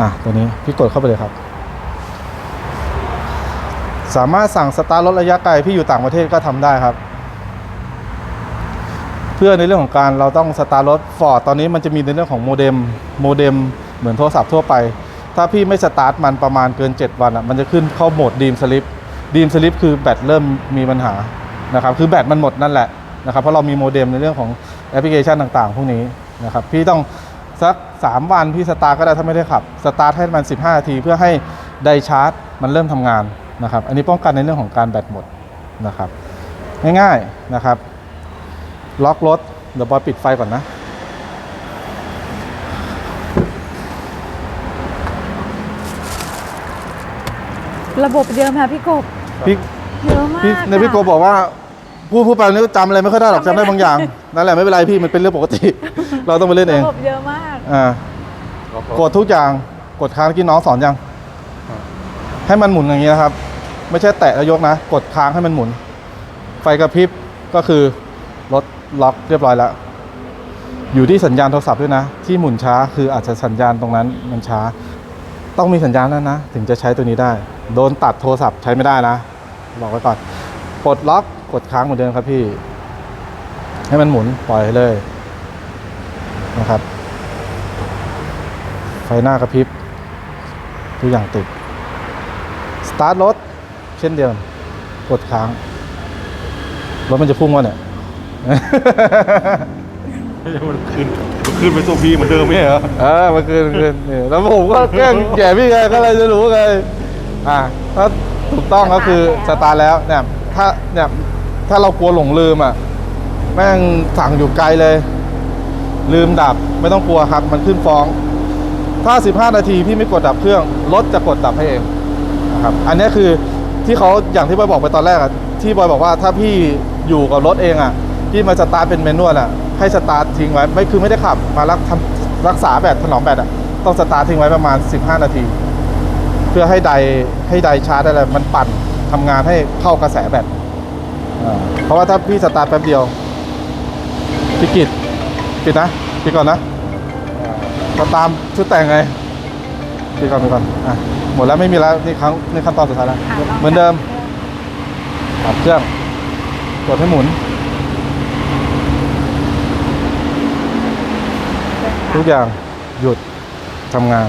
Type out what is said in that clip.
อะตัวนี้พี่กดเข้าไปเลยครับ สามารถสั่งสตาร์ทรถระยะไกลพี่อยู่ต่างประเทศก็ทำได้ครับ เพื่อในเรื่องของการเราต้องสตาร์ทรถฟอร์ดตอนนี้มันจะมีในเรื่องของโมเด็มโมเด็มเหมือนโทรศัพท์ทั่วไป ถ้าพี่ไม่สตาร์ทมันประมาณเกิน 7 วันอะมันจะขึ้นเข้าโหมดดีมสลิปดีมสลิปคือแบตเริ่มมีปัญหานะครับคือแบตมันหมดนั่นแหละนะครับเพราะเรามีโมเด็มในเรื่องของแอปพลิเคชันต่างๆ พวกนี้นะครับพี่ต้อง สัก 3 วันพี่สตาร์ทก็ได้ถ้าไม่ได้ขับ สตาร์ทให้มัน15นาที เพื่อให้ไดชาร์จ มันเริ่มทำงานนะครับ อันนี้ป้องกันในเรื่องของการแบตหมดนะครับ ง่ายๆนะครับ ล็อกรถเดี๋ยวบอยปิดไฟก่อนนะระบบเดิมค่ะพี่กบพี่เยอะมากพี่ในพี่โกค่ะบอกว่าพูดพูดไปนี่จำอะไรไม่ค่อยได้หรอกจำได้บางอย่าง นั่นแหละไม่เป็นไรพี่มันเป็นเรื่องปกติ เราต้องไปเล่นเองระบบเยอะมาก อ่ากดทุกอย่างกดค้างเมื่อกี้น้องสอนยังให้มันหมุนอย่างนี้นะครับ ไม่ใช่แตะแล้วยกนะ กดค้างให้มันหมุน ไฟกระพริบก็คือรถล็อกเรียบร้อยแล้ว อยู่ที่สัญญาณโทรศัพท์ด้วยนะ ที่หมุนช้าคืออาจจะสัญญาณตรงนั้นมันช้า ต้องมีสัญญาณแล้วนะ ถึงจะใช้ตัวนี้ได้ โดนตัดโทรศัพท์ใช้ไม่ได้นะ บอกไว้ก่อนปลดล็อกกดค้างเหมือนเดิมครับพี่ ให้มันหมุนปล่อยเลยนะครับไฟ หน้ากระพริบทุกอย่างติด สตาร์ทรถ เช่นเดิมกดค้าง รถมันจะพุ่งวะเนี่ย มันขึ้นมันขึ้นไปตัวพีเหมือนเดิมไม่ใช่เหรอเออมันคือมันคือนี่แล้วผมก็แกล้งแย่พี่ไงก็เลยจะรู้ไงอ่าถ้าถูกต้องก็คือสตาร์ทแล้วเนี่ยถ้าเนี่ยถ้าเรากลัวหลงลืมอะ แม่งสั่งอยู่ไกลเลย ลืมดับไม่ต้องกลัวครับ มันขึ้นฟ้อง ถ้า 15 นาทีพี่ไม่กดดับเครื่องรถจะกดดับให้เองนะครับอันนี้คือที่เขาอย่างที่บอยบอกไปตอนแรกอะที่บอยบอกว่าถ้าพี่อยู่กับรถเองอะพี่มาสตาร์ทเป็นเมนวลอะให้สตาร์ททิ้งไว้ไม่คือไม่ได้ขับ มารักรักษาแบตถนอมแบตอะต้องสตาร์ททิ้งไว้ประมาณ 15 นาที เพื่อให้ไดให้ไดชาร์จอะไรมันปั่นทำงานให้เข้ากระแสแบตเพราะว่าถ้าพี่สตาร์ทแป๊บเดียวพี่กิดปิดนะปิดก่อนนะ ก็ตามชุดแต่งไงพี่ก่อนพี่ก่อนอะหมดแล้วไม่มีแล้วนี่ครั้งนี่ขั้นตอนสุดท้ายแล้วอะลงเหมือนเดิมปรับเครื่องกดให้หมุน ทุกอย่างหยุดทำงาน